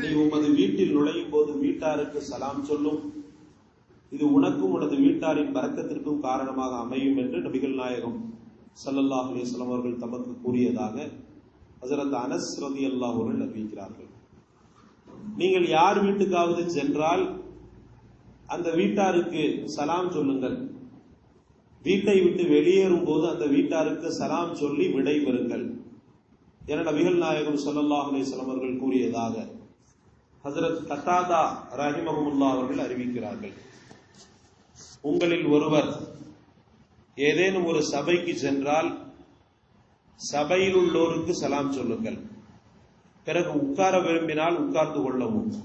நீ உமது வீட்டில் நுழையும் போது வீட்டாருக்கு சலாம் சொல்லும். இது உனக்கும் உனது வீட்டாரின் பறக்கத்திற்கும் காரணமாக அமையும் என்று நபிகள் நாயகம் ஸல்லல்லாஹு அலிஸ்லாம் அவர்கள் தமக்கு கூறியதாக ஹசரத் அனஸ் ரலியல்லாஹு அவர்கள் அறிவிக்கிறார்கள். நீங்கள் யார் வீட்டுக்காவது சென்றால் அந்த வீட்டாருக்கு சலாம் சொல்லுங்கள். வீட்டை விட்டு வெளியேறும் போது அந்த வீட்டாருக்கு சலாம் சொல்லி விடை பெறுங்கள் என நபிகள் நாயகம் சல்லல்லாஹ் அலிஸ்லாம் அவர்கள் கூறியதாக ஹசரத் கத்தாதா ரஹிமஹமுல்லா அவர்கள் அறிவிக்கிறார்கள். உங்களில் ஒருவர் ஏதேனும் ஒரு சபைக்கு சென்றால் சபையில் உள்ளோருக்கு சலாம் சொல்லுங்கள். பிறகு உட்கார விரும்பினால் உட்கார்ந்து கொள்ளவும்.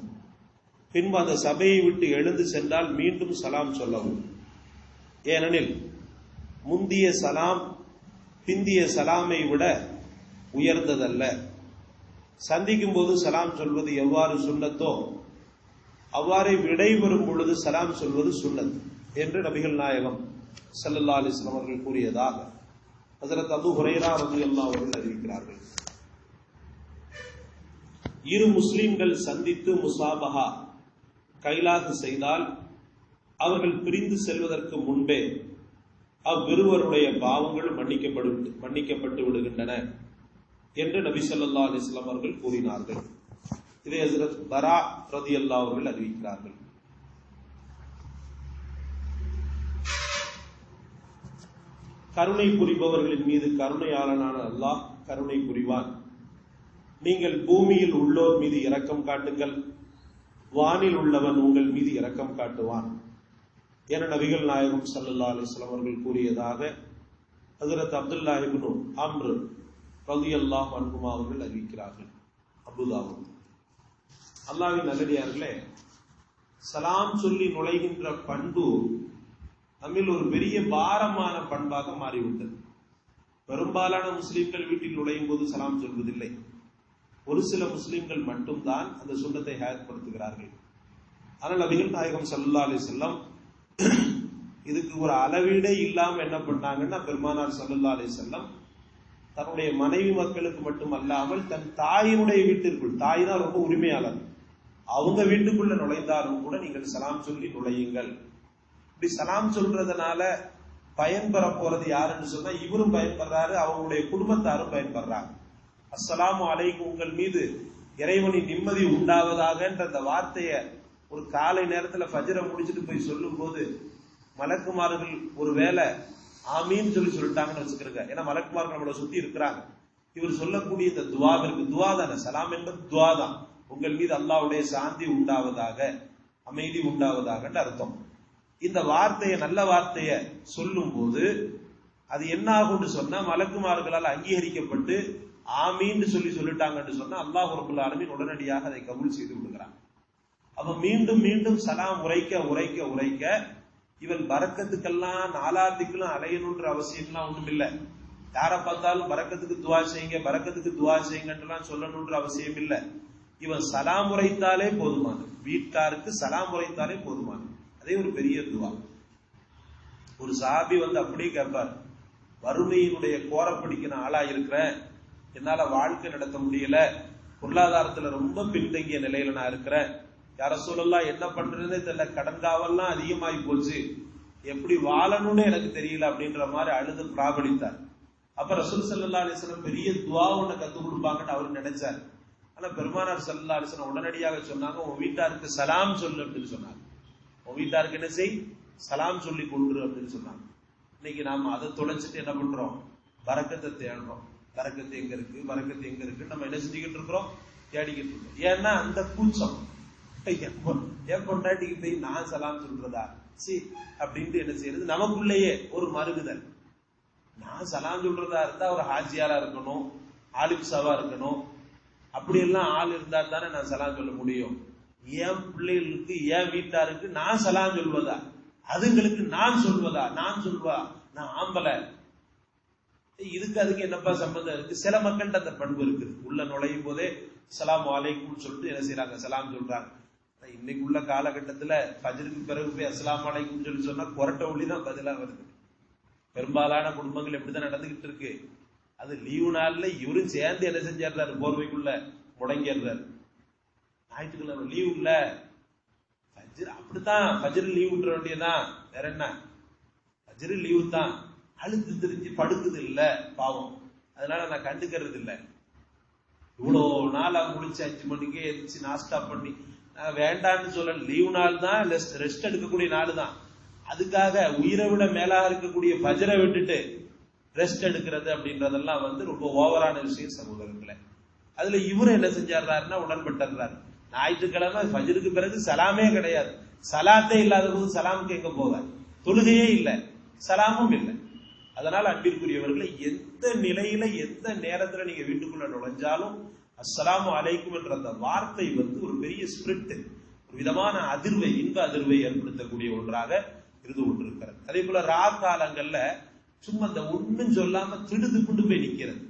பின்பு அந்த சபையை விட்டு எழுந்து சென்றால் மீண்டும் சலாம் சொல்லவும். ஏனெனில் முந்திய சலாம் பிந்திய சலாமை விட உயர்ந்ததல்ல. சந்திக்கும் போது சலாம் சொல்வது எவ்வாறு சுண்ணத்தோ அவ்வாறே விடைபெறும் பொழுது சலாம் சொல்வது சுண்ணத் என்று நபிகள் நாயகம் சல்லல்லா அலிஸ்லாம் அவர்கள் கூறியதாக அதற்கு அபூ ஹுரைரா ரலியல்லாஹு அவர்கள் அறிவிக்கிறார்கள். இரு முஸ்லிம்கள் சந்தித்து முசாபஹா கைலாக செய்தால் அவர்கள் பிரிந்து செல்வதற்கு முன்பே அவ்விருவருடைய பாவங்கள் மன்னிக்கப்படு மன்னிக்கப்பட்டு விடுகின்றன. என்று நபி சொல்லா அலிஸ்லாம் அவர்கள் கூறினார்கள். இதை ஹசரத் பரா அல்லா அவர்கள் அறிவிக்கிறார்கள். கருணை புரிபவர்களின் மீது கருணையாளனான அல்லாஹ் கருணை புரிவான். நீங்கள் பூமியில் உள்ளோர் மீது இரக்கம் காட்டுங்கள். வானில் உள்ளவன் உங்கள் மீது இரக்கம் காட்டுவான். என நபிகள் நாயகம் சல்லல்லா அலிஸ்லாம் அவர்கள் கூறியதாக ஹசரத் அப்துல்லா இப்னு அம்ரு பகுதிகள்லாம் அன்புமா அவர்கள் அறிவிக்கிறார்கள். அபுதாவுத் அல்லாவின் நல்லடியார்களே சலாம் சொல்லி நுழைகின்ற பண்பு நம்மில் ஒரு பெரிய பாரமான பண்பாக மாறிவிட்டது. பெரும்பாலான முஸ்லிம்கள் வீட்டில் நுழையும் போது சலாம் சொல்வதில்லை. ஒரு சில முஸ்லிம்கள் மட்டும்தான் அந்த சுண்ணத்தை ஏற்படுத்துகிறார்கள் ஆனால் நபிகள் நாயகம் சல்லா அலி செல்லம் இதுக்கு ஒரு அளவீடே இல்லாமல் என்ன பண்ணாங்கன்னா பெருமானார் ஸல்லல்லாஹு அலி செல்லம் தன்னுடைய மனைவி மக்களுக்கு மட்டும் அல்லாமல் தன் தாயினுடைய வீட்டிற்குள் தாய் தான் ரொம்ப உரிமையாளர். அவங்க வீட்டுக்குள்ள நுழைந்தாலும் கூட நீங்கள் சலாம் சொல்லி நுழையுங்கள். இப்படி சலாம் சொல்றதுனால பயன்பெற போறது யாருன்னு சொன்னா இவரும் பயன்படுறாரு அவங்களுடைய குடும்பத்தாரும் பயன்படுறாங்க. அஸ்லாம் அலைக்கு உங்கள் மீது இறைவனின் நிம்மதி உண்டாவதாகன்ற அந்த வார்த்தைய ஒரு காலை நேரத்துல ஃபஜ்ர முடிச்சுட்டு போய் சொல்லும் போது மலக்குமார்கள் ஒருவேளை ஆமீன்னு சொல்லி சொல்லிட்டாங்கன்னு வச்சுக்கிறங்க. ஏன்னா மலக்குமார்கள் நம்மளை சுத்தி இருக்கிறாங்க. இவர் சொல்லக்கூடிய இந்த துவாவிற்கு துவா தானே சலாம் என்பது துவா தான் உங்கள் மீது அல்லாவுடைய சாந்தி உண்டாவதாக அமைதி உண்டாவதாகன்னு அர்த்தம். இந்த வார்த்தையை நல்ல வார்த்தையை சொல்லும் போது அது என்ன ஆகும்னு சொன்னா மலக்குமார்களால் அங்கீகரிக்கப்பட்டு ஆமீன்னு சொல்லி சொல்லிட்டாங்கன்னு சொன்னா அல்லாஹ் ரபுல் ஆலமின் உடனடியாக அதை கபூல் செய்து விடுகிறான். அப்ப மீண்டும் மீண்டும் சலாம் உரைக்க உரைக்க உரைக்க இவன் பறக்கத்துக்கெல்லாம் நாலாத்துக்கெல்லாம் அலையணுன்ற அவசியம்லாம் ஒண்ணும் இல்ல. யாரை பார்த்தாலும் பறக்கத்துக்கு துவா செய்யுங்க பறக்கத்துக்கு துவா செய்யுங்கன்றலாம் சொல்லணுன்ற அவசியம் இல்ல. இவன் சலாம் உரைத்தாலே போதுமானது. வீட்டாருக்கு சலாம் உரைத்தாலே போதுமானது. அதே ஒரு பெரிய துவா. ஒரு சாபி வந்து அப்படியே கேட்பார் வறுமையினுடைய கோரப்படிக்கு பிடிக்கிற ஆளா இருக்கிறேன் என்னால வாழ்க்கை நடத்த முடியல பொருளாதாரத்துல ரொம்ப பின்தங்கிய நிலையில நான் இருக்கிறேன் யார என்ன பண்றதுன்னு தெரியல. கடன் காவல்லாம் அதிகமாகி போச்சு. எப்படி வாழணும்னு எனக்கு தெரியல அப்படின்ற மாதிரி அழுது பிராபலித்தார். அப்ப ரசூல் சல்லா அலிஸ்லாம் பெரிய துவா ஒன்று கத்து கொடுப்பாங்கன்னு அவர் நினைச்சார். ஆனா பெருமானார் சல்லா அலிஸ்லாம் உடனடியாக சொன்னாங்க உன் வீட்டாருக்கு சலாம் சொல்லு அப்படின்னு சொன்னாங்க உன் வீட்டாருக்கு என்ன செய்? சலாம் சொல்லி கொண்டு அப்படின்னு சொன்னாங்க. இன்னைக்கு நாம அதை தொலைச்சிட்டு என்ன பண்றோம்? வரக்கத்தை தேடுறோம். வரக்கத்து எங்க இருக்கு? வரக்கத்து எங்க இருக்கு நம்ம என்ன செஞ்சுக்கிட்டு இருக்கிறோம்? தேடிக்கிட்டு இருக்கோம். ஏன்னா அந்த கூச்சம். என் பொண்டாட்டிக்கு போய் நான் சலாம் சொல்றதா? சி அப்படின்ட்டு என்ன செய்யறது? நமக்குள்ளேயே ஒரு மறுகுதல். நான் சலாம் சொல்றதா இருந்தா ஒரு ஹாஜியாரா இருக்கணும் ஆலிப்சாவா இருக்கணும். அப்படி எல்லாம் ஆள் இருந்தா தானே நான் சலாம் சொல்ல முடியும். என் பிள்ளைகளுக்கு என் வீட்டாருக்கு நான் சலாம் சொல்வதா? அதுங்களுக்கு நான் சொல்வதா? நான் சொல்வா? நான் ஆம்பளை. இதுக்கு அதுக்கு என்னப்பா சம்பந்தம் இருக்கு? சில மக்கள்கிட்ட அந்த பண்பு இருக்குது. உள்ள நுழையும் போதே சலாம் அலைக்கும் சொல்லிட்டு என்ன செய்யறாங்க? சலாம் சொல்றாங்க. இன்னைக்கு உள்ள காலகட்டத்துல பஜருக்கு பிறகு போய் அஸ்லாம் அலைக்கும் சொல்லி சொன்னா கொரட்ட ஒளி தான் பதிலா வருது. பெரும்பாலான குடும்பங்கள் எப்படிதான் நடந்துகிட்டு இருக்கு? அது லீவு நாள்ல இவரும் சேர்ந்து என்ன செஞ்சிடுறாரு? போர்வைக்குள்ள முடங்கிடுறாரு. ஞாயிற்றுக்கிழமை லீவு இல்ல. ஃபஜ்ர் அப்படித்தான். ஃபஜ்ர் லீவ் விட்டுற வேண்டியதான் வேற என்ன? ஃபஜ்ர் லீவு தான். அழுத்து திரிஞ்சு படுக்குது இல்ல. பாவம். அதனால நான் கண்டுக்கிறது இல்ல இவ்வளோ நாளா முடிச்சு அஞ்சு மணிக்கே எரிச்சு நாஸ்டா பண்ணி வேண்டாம்னு சொல்ல லீவு நாள் தான் ரெஸ்ட் எடுக்கக்கூடிய நாள் தான். அதுக்காக உயிரை விட மேலாக இருக்கக்கூடிய பஜரை விட்டுட்டு ரெஸ்ட் எடுக்கிறது அப்படின்றதெல்லாம் வந்து ரொம்ப ஓவரான விஷயம் சமூகத்துல. அதுல இவரும் என்ன செஞ்சாருன்னா உடன்பட்டுறாரு. ஞாயிற்றுக்கிழமை ஃபஜருக்கு பிறகு சலாமே கிடையாது. சலாத்தே இல்லாத போது சலாமுக்கு எங்க போக தொழுகையே இல்லை. சலாமும் இல்லை. அதனால அன்பிற்குரியவர்களை எந்த நிலையில எந்த நேரத்துல நீங்க வீட்டுக்குள்ள நுழைஞ்சாலும் அஸ்ஸலாமு அலைக்கும் என்ற அந்த வார்த்தை வந்து ஒரு பெரிய ஸ்பிரிட் ஒரு விதமான அதிர்வை இன்ப அதிர்வை ஏற்படுத்தக்கூடிய ஒன்றாக இருந்து கொண்டிருக்கிறது. அதே போல ரா காலங்கள்ல சும்மா அந்த ஒண்ணும் சொல்லாம கொண்டு போய் நிக்கிறது.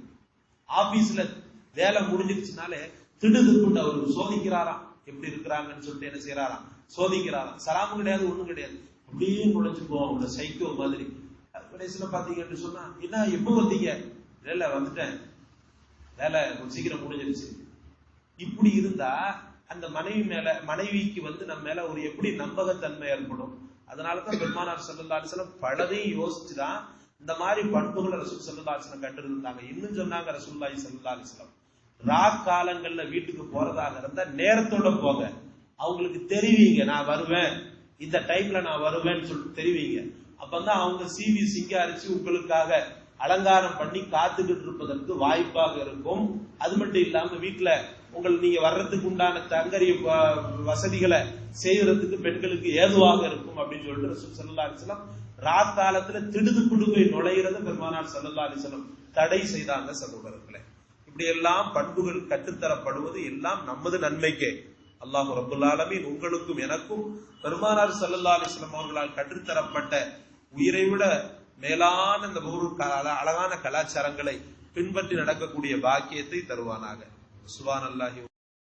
ஆபீஸ்ல வேலை முடிஞ்சிருச்சுனாலே கொண்டு அவர் சோதிக்கிறாராம். எப்படி இருக்கிறாங்கன்னு சொல்லிட்டு என்ன செய்யறாராம் சோதிக்கிறாராம். சலாமும் கிடையாது ஒண்ணும் கிடையாது. அப்படியே நுழைஞ்சு போவோம் அவங்க சைக்கோ மாதிரி கடைசியில பாத்தீங்கன்னு சொன்னா என்ன எப்போ வந்தீங்க? இல்ல வந்துட்டேன். வேலை கொஞ்சம் சீக்கிரம் முடிஞ்சிருச்சு. இப்படி இருந்தா அந்த மனைவி மேல மனைவிக்கு வந்து நம்ம மேல ஒரு எப்படி நம்பகத்தன்மை ஏற்படும்? அதனாலதான் பெருமானார் சல்லா பலதையும் யோசிச்சுதான் இந்த மாதிரி பண்புகளை ரசூல் சல்லா கண்டிருந்தாங்க. இன்னும் சொன்னாங்க ரசூல்லாய் சல்லா ரா காலங்கள்ல வீட்டுக்கு போறதாக இருந்தா நேரத்தோட போங்க. அவங்களுக்கு தெரிவிங்க நான் வருவேன். இந்த டைம்ல நான் வருவேன்னு சொல்லிட்டு தெரிவிங்க. அப்பதான் அவங்க சிவி சிங்காரிச்சு உங்களுக்காக அலங்காரம் பண்ணி காத்துக்கிட்டு இருப்பதற்கு வாய்ப்பாக இருக்கும். அது மட்டும் இல்லாம வீட்டுல உங்கள் நீங்க வர்றதுக்கு உண்டான தங்கரிய வ- வசதிகளை செய்யறதுக்கு பெண்களுக்கு ஏதுவாக இருக்கும் அப்படின்னு சொல்லிட்டு ரசூல் சல்லா அலிஸ்லாம் ரா காலத்துல திடுதுப்புடு நுழையிறத பெருமானார் சல்லா அலிஸ்லாம் தடை செய்தாங்க சகோதரர்களே. இப்படி எல்லாம் பண்புகள் கற்றுத்தரப்படுவது எல்லாம் நமது நன்மைக்கே. அல்லாஹு ரபுல் உங்களுக்கும் எனக்கும் பெருமானார் சல்லல்லா அலிஸ்லாம் அவர்களால் கற்றுத்தரப்பட்ட உயிரை விட மேலான இந்த ஒரு அழகான கலாச்சாரங்களை பின்பற்றி நடக்கக்கூடிய பாக்கியத்தை தருவானாக. சுபான் அல்லாஹி